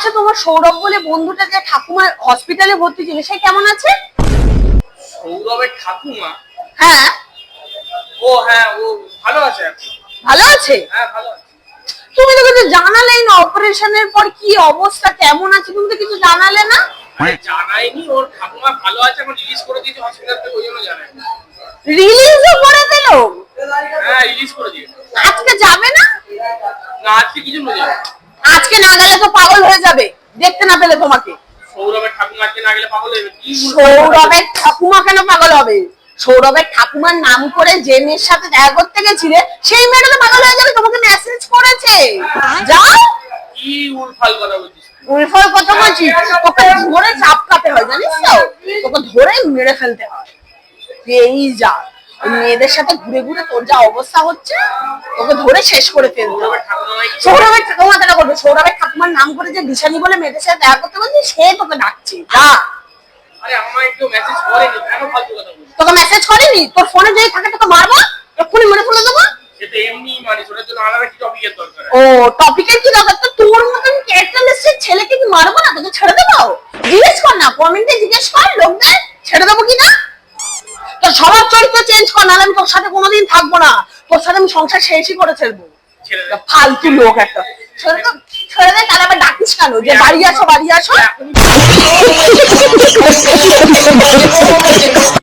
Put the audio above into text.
আচ্ছা তোমার সৌরভ বলে বন্ধুটা যে ঠাকুমার হসপিটালে ভর্তি ছিল সে কেমন আছে? সৌরভের ঠাকুমা? হ্যাঁ। ও হ্যাঁ ও ভালো আছে ভালো আছে? হ্যাঁ ভালো আছে। তুমি তো কিছু জানালেই না অপারেশনের পর কি অবস্থা কেমন আছে? তুমি তো কিছু জানালে না? জানাইনি ওর ঠাকুমা ভালো আছে এখন রিলিজ করে দিয়েছে হসপিটাল থেকে ওই জন্য জানাই রিলিজও করে দিল? হ্যাঁ রিলিজ করে দিয়েছে। আজকে যাবে না? না আজকে কি জন্য যাবে আজকে না গেলে তো হয়ে যাবে দেখতে না পেলে তোমাকে। সৌরভের ঠাকুমা গেলে পাগল? সৌরভের কেন পাগল হবে? সৌরভের ঠাকুমার নাম করে যে মেয়ের সাথে দেখা করতে গেছিলে সেই মেয়েটা তো পাগল হয়ে যাবে তোমাকে মেসেজ করেছে। যাও। কি উলফাল কথা বলছিস? উল্ফল কত বলছি তোকে ধরে চাপকাতে হয় জানিস তো? তোকে ধরে মেরে ফেলতে হয়। এই যা। মেয়েদের সাথে ঘুরে ঘুরে তোর যা অবস্থা হচ্ছে তোকে ধরে শেষ করে ফেলতে সৌরভের ঠাকুমা কেন করবে সৌরভের ঠাকুমার নাম করে যে দিশানি বলে মেয়েদের সাথে দেখা করতে বলছি সে তোকে ডাকছে। যা। কেন তোকে মেসেজ করেনি? তোর ফোনে যদি থাকে তোকে মারবো? এক্ষুনি মেরে ফেলে দেবো? মানে? ও টপিকের কি দরকার? তো তোর মতন ক্যারেক্টারলেসের ছেলেকে কি মারবো না? তোকে ছেড়ে দেবো? জিজ্ঞেস কর না কমেন্টে জিজ্ঞেস কর লোকদের ছেড়ে দেবো কি না তোর সবার চরিত্র চেঞ্জ কর নাহলে আমি তোর সাথে কোনোদিন থাকব না। তোর সাথে আমি সংসার শেষই করে ফেলব। ফালতু লোক একটা। ছেড়ে ছেড়ে দে তাহলে আবার ডাকিস কেন? যে বাড়ি আসো বাড়ি আসো। এখনই